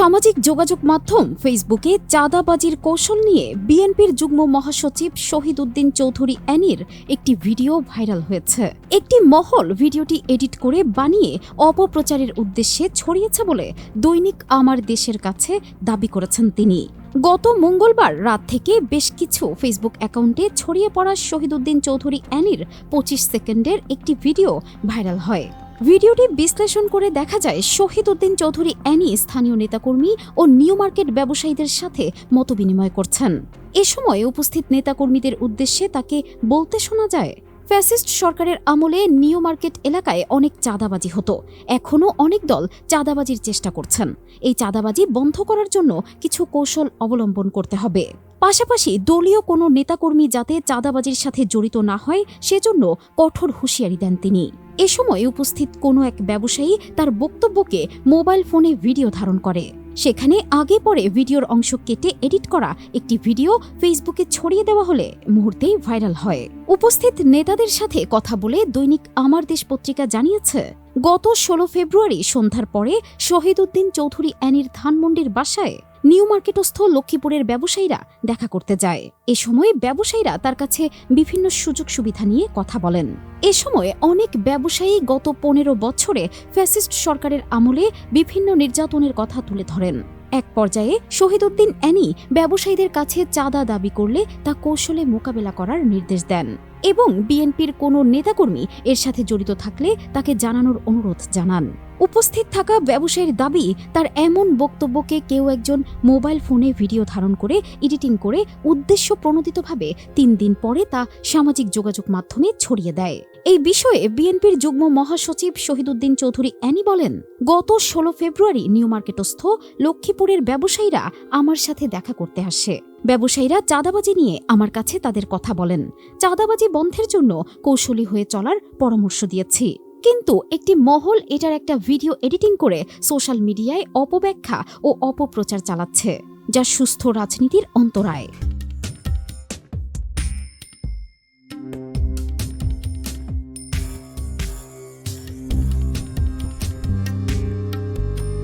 সামাজিক যোগাযোগ মাধ্যম ফেসবুকে চাঁদাবাজির কৌশল নিয়ে বিএনপির যুগ্ম মহাসচিব শহীদ উদ্দিন চৌধুরী অ্যানির একটি ভিডিও ভাইরাল হয়েছে। একটি মহল ভিডিওটি এডিট করে বানিয়ে অপপ্রচারের উদ্দেশ্যে ছড়িয়েছে বলে দৈনিক আমার দেশের কাছে দাবি করেছেন তিনি। গত মঙ্গলবার রাত থেকে বেশ কিছু ফেসবুক অ্যাকাউন্টে ছড়িয়ে পড়া শহীদুদ্দিন চৌধুরী অ্যানির পঁচিশ সেকেন্ডের একটি ভিডিও ভাইরাল হয়। ভিডিওটি বিশ্লেষণ করে দেখা যায়, শহীদ উদ্দিন চৌধুরী অ্যানি স্থানীয় নেতাকর্মী ও নিউ মার্কেট ব্যবসায়ীদের সাথে মতবিনিময় করছেন। এ সময় উপস্থিত নেতাকর্মীদের উদ্দেশ্যে তাকে বলতে শোনা যায়, ফ্যাসিস্ট সরকারের আমলে নিউ মার্কেট এলাকায় অনেক চাঁদাবাজি হতো। এখনও অনেক দল চাঁদাবাজির চেষ্টা করছেন। এই চাঁদাবাজি বন্ধ করার জন্য কিছু কৌশল অবলম্বন করতে হবে। পাশাপাশি দলীয় কোনো নেতাকর্মী যাতে চাঁদাবাজির সাথে জড়িত না হয়, সেজন্য কঠোর হুঁশিয়ারি দেন তিনি। এ সময় উপস্থিত কোনো এক ব্যবসায়ী তার বক্তব্যকে মোবাইল ফোনে ভিডিও ধারণ করে। সেখানে আগে পরে ভিডিওর অংশ কেটে এডিট করা একটি ভিডিও ফেসবুকে ছড়িয়ে দেওয়া হলে মুহূর্তেই ভাইরাল হয়। উপস্থিত নেতাদের সাথে কথা বলে দৈনিক আমার দেশ পত্রিকা জানিয়েছে, গত ষোলো ফেব্রুয়ারি সন্ধ্যার পরে শহীদ উদ্দিন চৌধুরী অ্যানির ধানমন্ডির বাসায় নিউ মার্কেটস্থ লক্ষ্মীপুরের ব্যবসায়ীরা দেখা করতে যায়। এ সময় ব্যবসায়ীরা তার কাছে বিভিন্ন সুযোগ সুবিধা নিয়ে কথা বলেন। এ সময় অনেক ব্যবসায়ী গত পনেরো বছরে ফ্যাসিস্ট সরকারের আমলে বিভিন্ন নির্যাতনের কথা তুলে ধরেন। এক পর্যায়ে শহীদুদ্দিন অ্যানি ব্যবসায়ীদের কাছে চাঁদা দাবি করলে তা কৌশলে মোকাবেলা করার নির্দেশ দেন। এবং বিএনপির কোনো নেতাকর্মী এর সাথে জড়িত থাকলে তাকে জানানোর অনুরোধ জানান। উপস্থিত থাকা ব্যবসায়ীর দাবি, তার এমন বক্তব্যকে কেউ একজন মোবাইল ফোনে ভিডিও ধারণ করে, এডিটিং করে উদ্দেশ্য প্রণোদিতভাবে তিন দিন পরে তা সামাজিক যোগাযোগ মাধ্যমে ছড়িয়ে দেয়। এই বিষয়ে বিএনপির যুগ্ম মহাসচিব শহীদুদ্দিন চৌধুরী অ্যানি বলেন, গত ষোলো ফেব্রুয়ারি নিউ মার্কেটস্থ লক্ষ্মীপুরের ব্যবসায়ীরা আমার সাথে দেখা করতে আসে। ব্যবসায়ীরা চাঁদাবাজি নিয়ে আমার কাছে তাদের কথা বলেন। চাঁদাবাজি বন্ধের জন্য কৌশলী হয়ে চলার পরামর্শ দিয়েছি। কিন্তু একটি মহল এটার একটা ভিডিও এডিটিং করে সোশ্যাল মিডিয়ায় অপব্যাখ্যা ও অপপ্রচার চালাচ্ছে, যা সুস্থ রাজনীতির অন্তরায়।